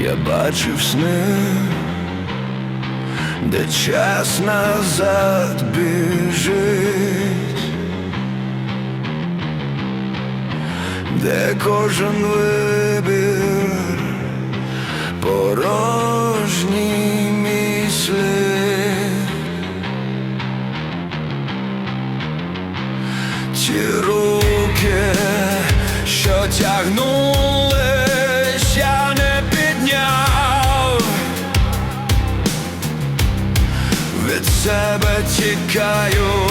я бачив сни, де час назад біжить, де кожен вибір порожні мислі. Ті руки, що тягнулись, тікаю,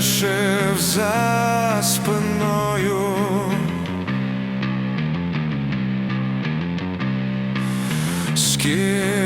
залишив за спиною. Скільки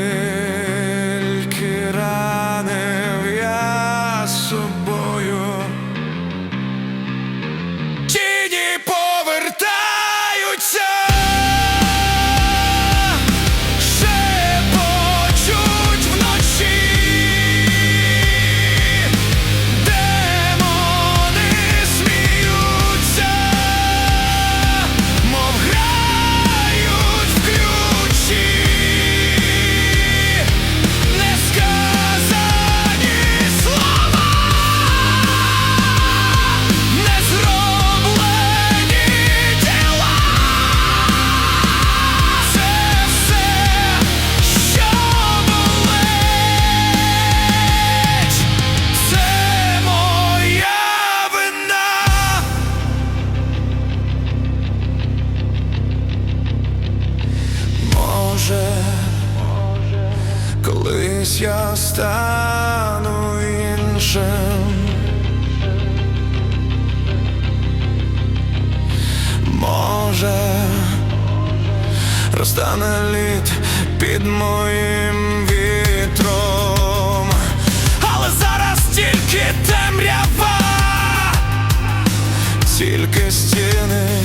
колись я стану іншим. Може, розтане лід під моїм вітром, але зараз тільки темрява, тільки стіни